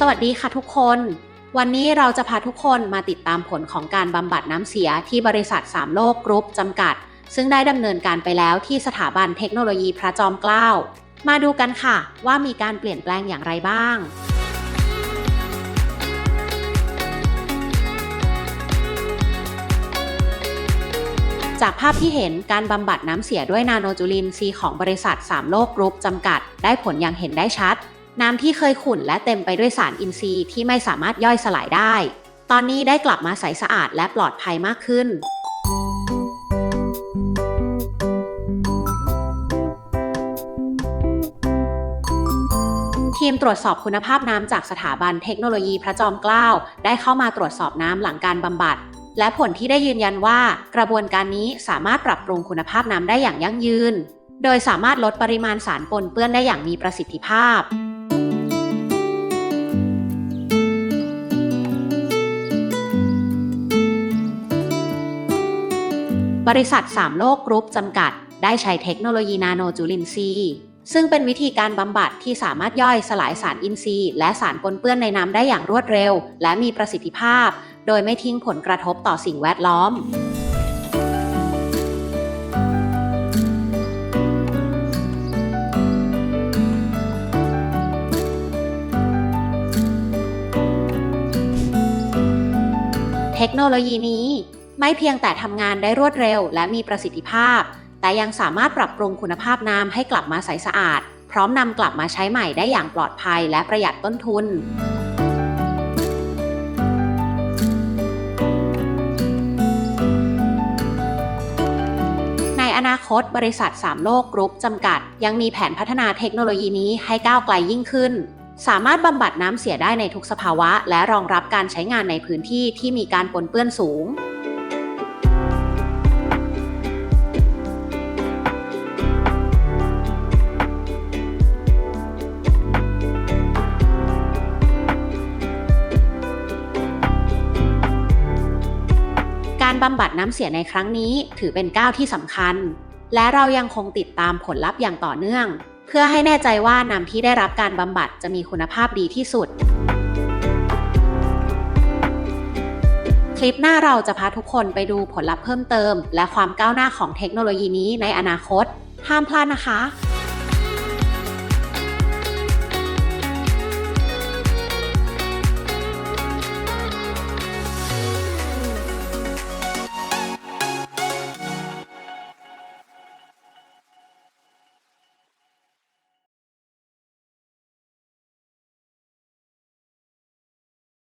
สวัสดีค่ะทุกคน วันนี้เราจะพาทุกคนมาติดตามผลของการบำบัดน้ำเสียที่บริษัท3โลกกรุ๊ปจำกัด ซึ่งได้ดำเนินการไปแล้วที่สถาบันเทคโนโลยีพระจอมเกล้า มาดูกันค่ะว่ามีการเปลี่ยนแปลงอย่างไรบ้างจากภาพที่เห็นการบำบัดน้ำเสียด้วยนาโนจูลินทรีย์ของบริษัท3โลกกรุ๊ปจำกัด ได้ผลอย่างเห็นได้ชัด น้ำที่เคยขุ่นและเต็มไปด้วยสารอินทรีย์ที่ไม่สามารถย่อยสลายได้ ตอนนี้ได้กลับมาใสสะอาดและปลอดภัยมากขึ้น ทีมตรวจสอบคุณภาพน้ำจากสถาบันเทคโนโลยีพระจอมเกล้า ได้เข้ามาตรวจสอบน้ำหลังการบำบัด และผลที่ได้ยืนยันว่า กระบวนการนี้สามารถปรับปรุงคุณภาพน้ำได้อย่างยั่งยืน โดยสามารถลดปริมาณสารปนเปื้อนได้อย่างมีประสิทธิภาพ บริษัท3โลกกรุ๊ปจำกัด ได้ใช้เทคโนโลยีนาโนจุลินทรีย์ ซึ่งเป็นวิธีการบำบัดที่สามารถย่อยสลายสารอินทรีย์ และสารปนเปื้อนในน้ำได้อย่างรวดเร็ว และมีประสิทธิภาพ โดยไม่ทิ้งผลกระทบต่อสิ่งแวดล้อมเทคโนโลยีนี้ ไม่เพียงแต่ทำงานได้รวดเร็วและมีประสิทธิภาพ แต่ยังสามารถปรับปรุงคุณภาพน้ำให้กลับมาใสสะอาด พร้อมนำกลับมาใช้ใหม่ได้อย่างปลอดภัยและประหยัดต้นทุนในอนาคตบริษัท 3 โลกกรุ๊ปจำกัด ยังมีแผนพัฒนาเทคโนโลยีนี้ให้ก้าวไกลยิ่งขึ้น สามารถบำบัดน้ำเสียได้ในทุกสภาวะ และรองรับการใช้งานในพื้นที่ที่มีการปนเปื้อนสูง บำบัดน้ำเสียในครั้งนี้ถือเป็นก้าวที่สำคัญ และเรายังคงติดตามผลลัพธ์อย่างต่อเนื่อง เพื่อให้แน่ใจว่าน้ำที่ได้รับการบำบัดจะมีคุณภาพดีที่สุด คลิปหน้าเราจะพาทุกคนไปดูผลลัพธ์เพิ่มเติม และความก้าวหน้าของเทคโนโลยีนี้ในอนาคต ห้ามพลาดนะคะ